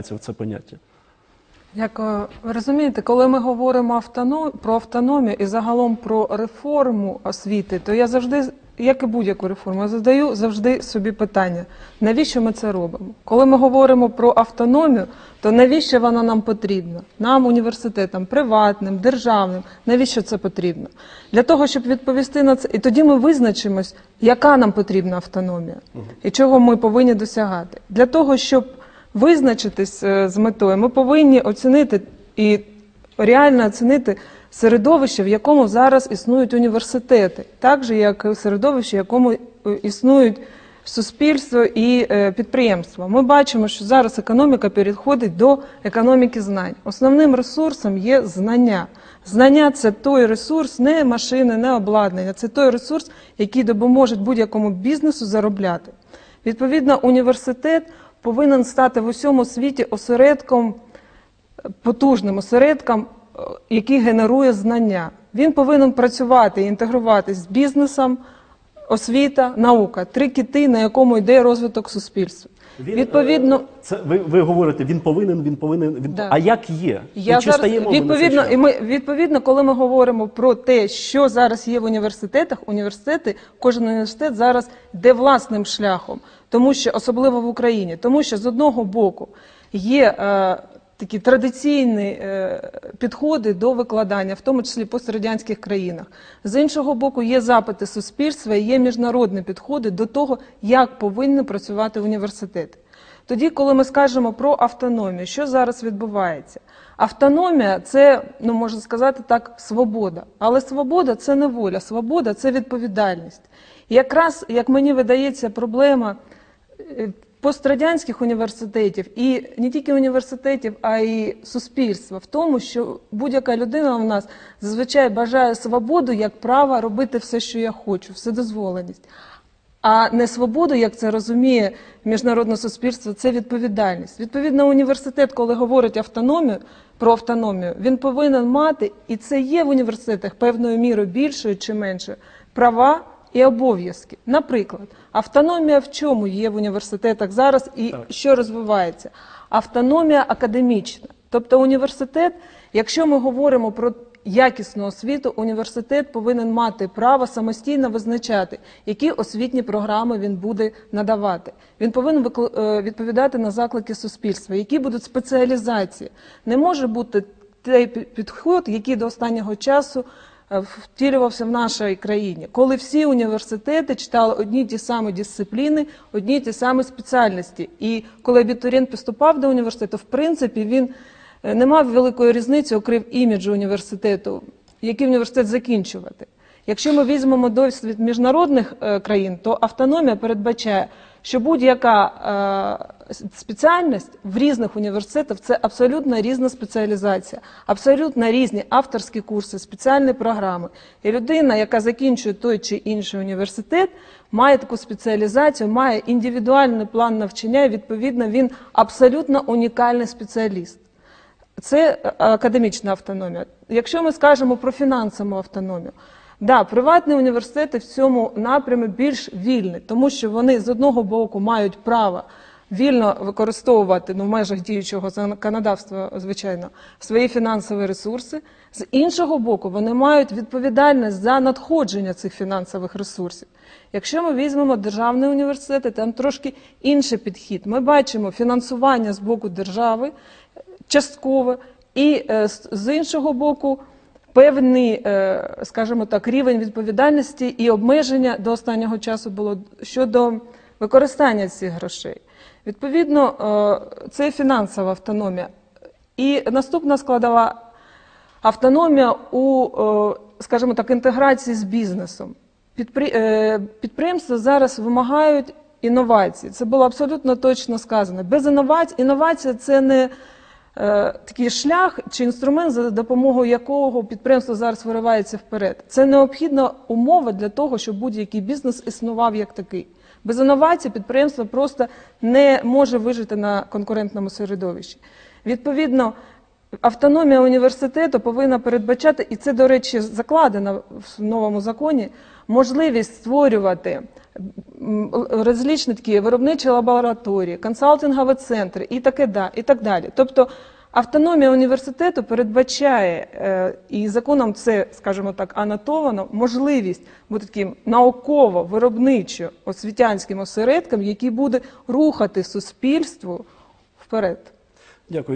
в це поняття? Як е, ви розумієте, коли ми говоримо автоном... про автономію і загалом про реформу освіти, то я завжди, як і будь-яку реформу, я задаю завжди собі питання, навіщо ми це робимо? Коли ми говоримо про автономію, то навіщо вона нам потрібна? Нам, університетам, приватним, державним, навіщо це потрібно? Для того, щоб відповісти на це, і тоді ми визначимось, яка нам потрібна автономія і чого ми повинні досягати. Для того, щоб визначитись е, з метою, ми повинні оцінити і реально оцінити середовище, в якому зараз існують університети, так же як середовище, в якому е, існують суспільство і е, підприємства. Ми бачимо, що зараз економіка переходить до економіки знань. Основним ресурсом є знання. Знання це той ресурс, не машини, не обладнання, це той ресурс, який допоможе будь-якому бізнесу заробляти. Відповідно, університет повинен стати в усьому світі осередком, потужним осередком, е, який генерує знання. Він повинен працювати і інтегруватись з бізнесом, освіта, наука три кити, на якому йде розвиток суспільства. Відповідно, е, це ви, ви говорите, він повинен, він повинен. Він Да. а як є? Я І чи зараз відповідно, і ми відповідно, коли ми говоримо про те, що зараз є в університетах, університети, кожен університет зараз йде власним шляхом, тому що особливо в Україні, тому що з одного боку є е, такі традиційні е, підходи до викладання, в тому числі пострадянських країнах. З іншого боку, є запити суспільства, і є міжнародні підходи до того, як повинні працювати університети. Тоді, коли ми скажемо про автономію, що зараз відбувається? Автономія це, ну можна сказати так, свобода. Але свобода це не воля, свобода це відповідальність. І якраз, як мені видається, проблема е, пострадянських університетів і не тільки університетів, а й суспільства в тому, що будь-яка людина в нас зазвичай бажає свободу як право робити все, що я хочу, вседозволеність. А не свободу, як це розуміє міжнародне суспільство, це відповідальність. Відповідно, університет, коли говорить автономію про автономію, він повинен мати, і це є в університетах певною мірою більшою чи меншою, права і обов'язки. Наприклад, автономія в чому є в університетах зараз і Так. що розвивається? Автономія академічна. Тобто університет, якщо ми говоримо про якісну освіту, університет повинен мати право самостійно визначати, які освітні програми він буде надавати. Він повинен е, відповідати на заклики суспільства, які будуть спеціалізації. Не може бути той підход, який до останнього часу втілювався в нашій країні, коли всі університети читали одні ті самі дисципліни, одні ті самі спеціальності. І коли абітурієнт поступав до університету, в принципі, він е, не мав великої різниці, окрім іміджу університету, який університет закінчувати. Якщо ми візьмемо досвід міжнародних е, країн, то автономія передбачає, що будь-яка е, спеціальність в різних університетах це абсолютно різна спеціалізація, абсолютно різні авторські курси, спеціальні програми. І людина, яка закінчує той чи інший університет, має таку спеціалізацію, має індивідуальний план навчання, і відповідно він абсолютно унікальний спеціаліст. Це е, академічна автономія. Якщо ми скажемо про фінансову автономію, да, приватні університети в цьому напрямі більш вільні, тому що вони з одного боку мають право вільно використовувати ну, в межах діючого законодавства, звичайно, свої фінансові ресурси. З іншого боку, вони мають відповідальність за надходження цих фінансових ресурсів. Якщо ми візьмемо державні університети, там трошки інший підхід. Ми бачимо фінансування з боку держави часткове, і е, з іншого боку, певний, е, скажімо так, рівень відповідальності і обмеження до останнього часу було щодо використання цих грошей. Відповідно, е, це фінансова автономія. І наступна складова автономія у, е, скажімо так, інтеграції з бізнесом. Підприємства зараз вимагають інновацій. Це було абсолютно точно сказано. Без інновацій інновація це не такий шлях чи інструмент, за допомогою якого підприємство зараз виривається вперед. Це необхідна умова для того, щоб будь-який бізнес існував як такий. Без інновацій підприємство просто не може вижити на конкурентному середовищі. Відповідно, Автономія університету повинна передбачати, і це, до речі, закладено в новому законі, можливість створювати розлічні такі виробничі лабораторії, консалтингові центри і таке да, і так далі. Тобто автономія університету передбачає, е, і законом це, скажімо так, анотовано, можливість бути таким науково-виробничо освітянським осередком, який буде рухати суспільство вперед. Дякую.